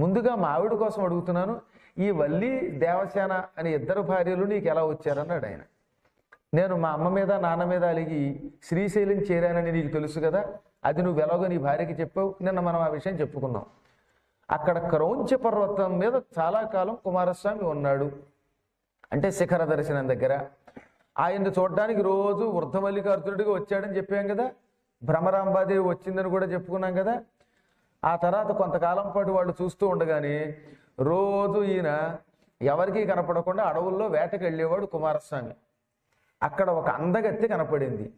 ముందుగా మా ఆవిడ కోసం అడుగుతున్నాను ఈ వల్లి దేవసేన అనే ఇద్దరు భార్యలు నీకు ఎలా వచ్చారన్నాడు ఆయన. నేను మా అమ్మ మీద నాన్న మీద అలిగి శ్రీశైలం చేరానని నీకు తెలుసు కదా అది నువ్వు ఎలాగో నీ భార్యకి చెప్పావు నిన్న మనం ఆ విషయం చెప్పుకున్నాం. అక్కడ క్రౌంచ పర్వతం మీద చాలా కాలం కుమారస్వామి ఉన్నాడు. అంటే శిఖర దర్శనం దగ్గర. ఆయన్ని చూడడానికి రోజు వృద్ధమల్లికార్జునుడిగా వచ్చాడని చెప్పాం కదా భ్రమరాంబాదేవి వచ్చిందని కూడా చెప్పుకున్నాం కదా ఆ తర్వాత కొంతకాలం పాటు వాళ్ళు చూస్తూ ఉండగానే రోజు ఈయన ఎవరికీ కనపడకుండా అడవుల్లో వేటకు వెళ్ళేవాడు కుమారస్వామి. అక్కడ ఒక అందగత్తి కనపడింది.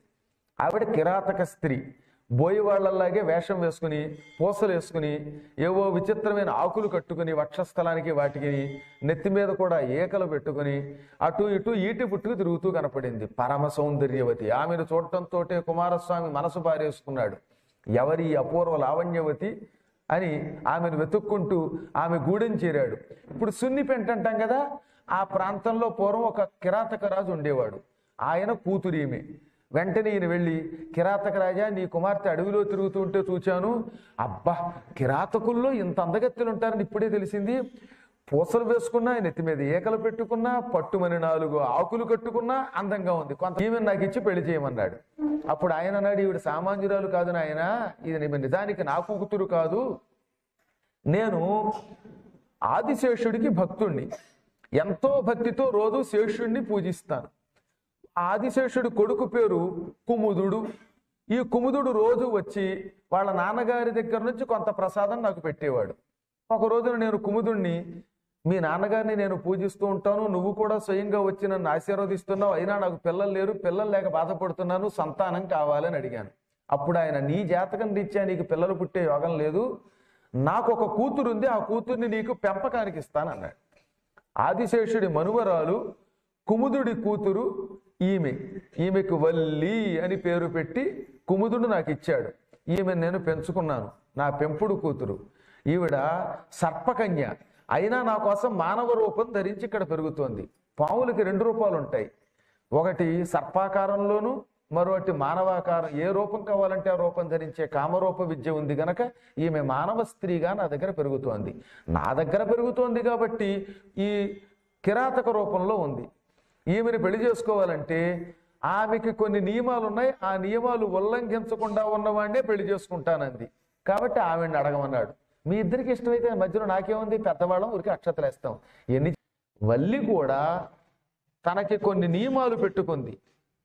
ఆవిడ కిరాతక స్త్రీ. బోయి వాళ్ళలాగే వేషం వేసుకుని పూసలు వేసుకుని ఏవో విచిత్రమైన ఆకులు కట్టుకుని వక్షస్థలానికి వాటికి నెత్తి మీద కూడా ఏకలు పెట్టుకుని అటు ఇటు ఈటి పుట్టుకు తిరుగుతూ కనపడింది. పరమ సౌందర్యవతి. ఆమెను చూడటంతో కుమారస్వామి మనసు పారేసుకున్నాడు. ఎవరి అపూర్వ లావణ్యవతి అని ఆమెను వెతుక్కుంటూ ఆమె గూడెం చేరాడు. ఇప్పుడు సున్నిపెంట అంటాం కదా ఆ ప్రాంతంలో పూర్వం ఒక కిరాతక రాజు ఉండేవాడు. ఆయన కూతురు ఈమె. వెంటనే ఈయన వెళ్ళి కిరాతక రాజా నీ కుమార్తె అడవిలో తిరుగుతుంటే చూచాను. అబ్బా కిరాతకుల్లో ఇంత అందగత్తెలు ఉంటారని ఇప్పుడే తెలిసింది. పూసలు వేసుకున్నా నెత్తి మీద ఏకలు పెట్టుకున్నా పట్టుమని నాలుగు ఆకులు కట్టుకున్నా అందంగా ఉంది. కొంత ఈమె నాకు ఇచ్చి పెళ్ళి చేయమన్నాడు. అప్పుడు ఆయన అన్నాడు ఈవిడ సామాన్యురాలు కాదు నాయన ఇది నిజానికి నా కూతురు కాదు. నేను ఆదిశేషుడికి భక్తుణ్ణి. ఎంతో భక్తితో రోజు శేషుణ్ణి పూజిస్తాను. ఆదిశేషుడి కొడుకు పేరు కుముదుడు. ఈ కుముదుడు రోజు వచ్చి వాళ్ళ నాన్నగారి దగ్గర నుంచి కొంత ప్రసాదం నాకు పెట్టేవాడు. ఒక రోజున నేను కుముదుణ్ణి మీ నాన్నగారిని నేను పూజిస్తూ ఉంటాను. నువ్వు కూడా స్వయంగా వచ్చి నన్ను ఆశీర్వదిస్తున్నావు. అయినా నాకు పిల్లలు లేరు. పిల్లలు లేక బాధపడుతున్నాను. సంతానం కావాలని అడిగాను. అప్పుడు ఆయన నీ జాతకం రీత్యా నీకు పిల్లలు పుట్టే యోగం లేదు. నాకు ఒక కూతురు ఉంది. ఆ కూతుర్ని నీకు పెంపకానికి ఇస్తానన్నాడు ఆదిశేషుడి మనువరాలు కుముదుడి కూతురు ఈమె ఈమెకు వల్లి అని పేరు పెట్టి కుముదుడు నాకు ఇచ్చాడు. ఈమె నేను పెంచుకున్నాను. నా పెంపుడు కూతురు. ఈవిడ సర్పకన్య. అయినా నా కోసం మానవ రూపం ధరించి ఇక్కడ పెరుగుతోంది. పాములకి రెండు రూపాలు ఉంటాయి ఒకటి సర్పాకారంలోను మరొకటి మానవాకారం. ఏ రూపం కావాలంటే ఆ రూపం ధరించే కామరూప విద్య ఉంది గనక ఈమె మానవ స్త్రీగా నా దగ్గర పెరుగుతోంది. నా దగ్గర పెరుగుతోంది కాబట్టి ఈ కిరాతక రూపంలో ఉంది. ఈమెను పెళ్ళి చేసుకోవాలంటే ఆమెకి కొన్ని నియమాలు ఉన్నాయి ఆ నియమాలు ఉల్లంఘించకుండా ఉన్నవాడినే పెళ్ళి చేసుకుంటానంది. కాబట్టి ఆమెను అడగమన్నాడు. మీ ఇద్దరికి ఇష్టమైతే మధ్యలో నాకేముంది? పెద్దవాళ్ళం ఊరికి అక్షతలేస్తాం. ఎన్ని వల్లి కూడా తనకి కొన్ని నియమాలు పెట్టుకుంది.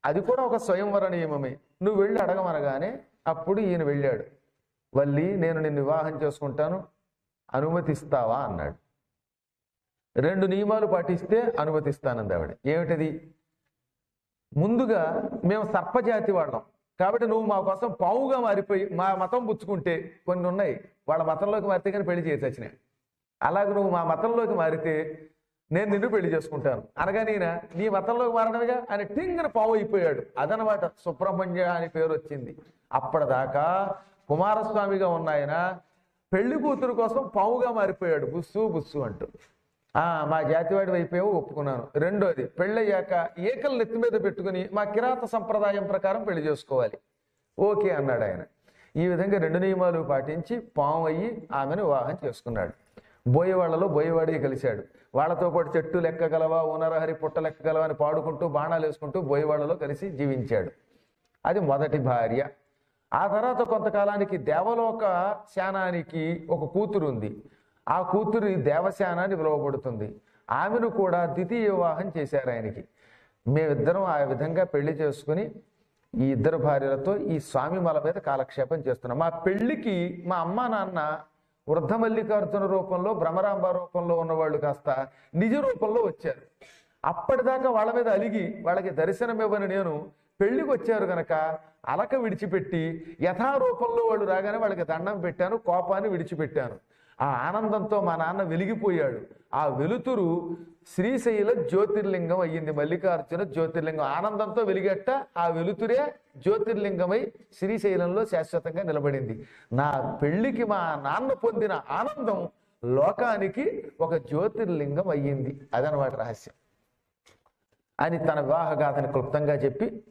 అది కూడా ఒక స్వయంవర నియమమే. నువ్వు వెళ్ళి అడగమనగానే అప్పుడు ఈయన వెళ్ళాడు. వల్లి నేను నిన్ను వివాహం చేసుకుంటాను అనుమతిస్తావా? అన్నాడు. రెండు నియమాలు పాటిస్తే అనుమతిస్తానంది ఆవిడ. ఏమిటది? ముందుగా మేము సర్పజాతి వాళ్ళం. కాబట్టి నువ్వు మా కోసం పావుగా మారిపోయి మా మతం పుచ్చుకుంటే కొన్ని ఉన్నాయి. వాళ్ళ మతంలోకి మారితే కానీ పెళ్ళి చేసి వచ్చినాయి. అలాగే నువ్వు మా మతంలోకి మారితే నేను నిన్ను పెళ్ళి చేసుకుంటాను. అనగా నేను నీ మతంలోకి మారడమేగా? ఆయన టింగన పావు అయిపోయాడు. అదనమాట సుబ్రహ్మణ్య అని పేరు వచ్చింది. అప్పటిదాకా కుమారస్వామిగా ఉన్న ఆయన పెళ్ళి కూతురు కోసం పావుగా మారిపోయాడు. బుస్సు బుస్సు అంటూ. మా జాతివాడి వైపేమో ఒప్పుకున్నాను. రెండోది పెళ్ళయ్యాక ఏకలు నెత్తి మీద పెట్టుకుని మా కిరాత సంప్రదాయం ప్రకారం పెళ్ళి చేసుకోవాలి. ఓకే అన్నాడు ఆయన. ఈ విధంగా రెండు నియమాలు పాటించి పాము అయ్యి ఆమెను వివాహం చేసుకున్నాడు. బోయవాళ్ళలో బోయవాడి కలిశాడు. వాళ్ళతో పాటు చెట్టు లెక్కగలవా ఉనరహరి పుట్ట లెక్కగలవా అని పాడుకుంటూ బాణాలు వేసుకుంటూ బోయవాళ్ళలో కలిసి జీవించాడు. అది మొదటి భార్య. ఆ తర్వాత కొంతకాలానికి దేవలోక శానానికి ఒక కూతురు ఉంది ఆ కూతురి దేవశాన అని పిలువబడుతుంది. ఆమెను కూడా ద్వితీయ వివాహం చేశారు ఆయనకి. మేమిద్దరం ఆ విధంగా పెళ్ళి చేసుకుని ఈ ఇద్దరు భార్యలతో ఈ స్వామి మల మీద కాలక్షేపం చేస్తున్నాం. మా పెళ్ళికి మా అమ్మ నాన్న వృద్ధ మల్లికార్జున రూపంలో భ్రమరాంబ రూపంలో ఉన్నవాళ్ళు కాస్త నిజ రూపంలో వచ్చారు. అప్పటిదాకా వాళ్ళ మీద అలిగి వాళ్ళకి దర్శనం ఇవ్వని నేను పెళ్ళికి వచ్చారు గనక అలక విడిచిపెట్టి యథారూపంలో వాళ్ళు రాగానే వాళ్ళకి దండం పెట్టాను కోపాన్ని విడిచిపెట్టాను. ఆ ఆనందంతో మా నాన్న వెలిగిపోయాడు. ఆ వెలుతురు శ్రీశైల జ్యోతిర్లింగం అయ్యింది మల్లికార్జున జ్యోతిర్లింగం. ఆనందంతో వెలిగట్ట ఆ వెలుతురే జ్యోతిర్లింగమై శ్రీశైలంలో శాశ్వతంగా నిలబడింది. నా పెళ్ళికి మా నాన్న పొందిన ఆనందం లోకానికి ఒక జ్యోతిర్లింగం అయ్యింది. అదనమాట రహస్యం. అని తన వివాహ గాథని క్లుప్తంగా చెప్పి